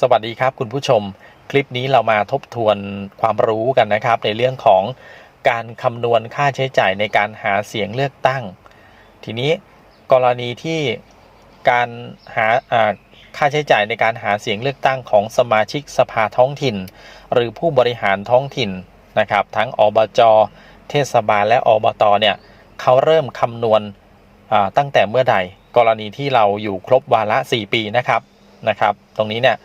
สวัสดีครับคุณผู้ชม คลิปนี้เรามาทบทวนความรู้กันนะครับ ในเรื่องของการคำนวณค่าใช้จ่ายในการหาเสียงเลือกตั้ง ทีนี้กรณีที่การหาค่าใช้จ่ายในการหาเสียงเลือกตั้งของสมาชิกสภาท้องถิ่น หรือผู้บริหารท้องถิ่นนะครับ ทั้งอบจเทศบาลและอบตเนี่ยเขาเริ่มคำนวณตั้งแต่เมื่อใด กรณีที่เราอยู่ครบวาระ 4 ปีนะครับ นะครับ ตรงนี้เนี่ย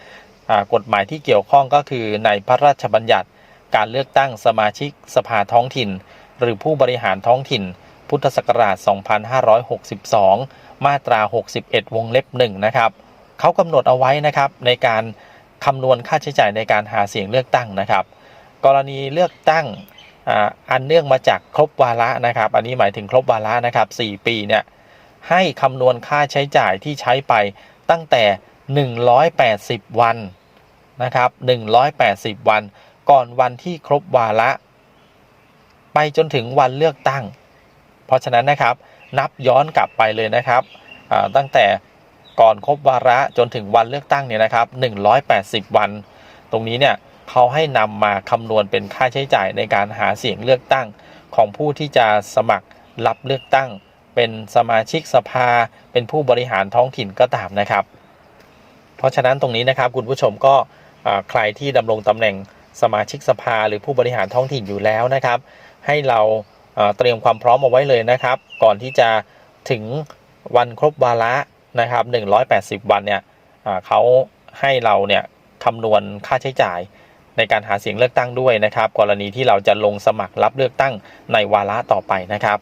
กฎหมายที่เกี่ยวข้องก็คือในพระราชบัญญัติการเลือกตั้งสมาชิกสภาท้องถิ่น หรือผู้บริหารท้องถิ่น พุทธศักราช 2562 มาตรา 61 วงเล็บ1นะครับเขากำหนดเอาไว้นะครับในการคำนวณค่าใช้จ่ายในการหาเสียงเลือกตั้งนะครับ กรณีเลือกตั้งอ,อันเนื่องมาจากครบวาระนะครับ อันนี้หมายถึงครบวาระนะครับ 4 ปีเนี่ยให้คำนวณค่าใช้จ่ายที่ใช้ไปตั้งแต่ 180 วันนะครับ180 วัน ก่อนวันที่ครบวาระ ไปจนถึงวันเลือกตั้ง เพราะฉะนั้นนะครับนับย้อนกลับไปเลยนะครับตั้งแต่ก่อนครบวาระจนถึงวันเลือกตั้งเนี่ยนะครับ180 วัน ตรงนี้เนี่ยเขาให้นำมาคำนวณเป็นค่าใช้จ่ายในการหาเสียงเลือกตั้งของผู้ที่จะสมัครรับเลือกตั้ง เป็นสมาชิกสภา เป็นผู้บริหารท้องถิ่นก็ตามนะครับ เพราะฉะนั้นตรงนี้นะครับคุณผู้ชมก็ใครที่ดำรงตำแหน่งสมาชิกสภาหรือผู้บริหารท้องถิ่นอยู่แล้วนะครับ ให้เราเตรียมความพร้อมเอาไว้เลยนะครับ ก่อนที่จะถึงวันครบวาระนะครับ180 วันเนี่ยเขาให้เราเนี่ยคำนวณค่าใช้จ่ายในการหาเสียงเลือกตั้งด้วยนะครับ กรณีที่เราจะลงสมัครรับเลือกตั้งในวาระต่อไปนะครับ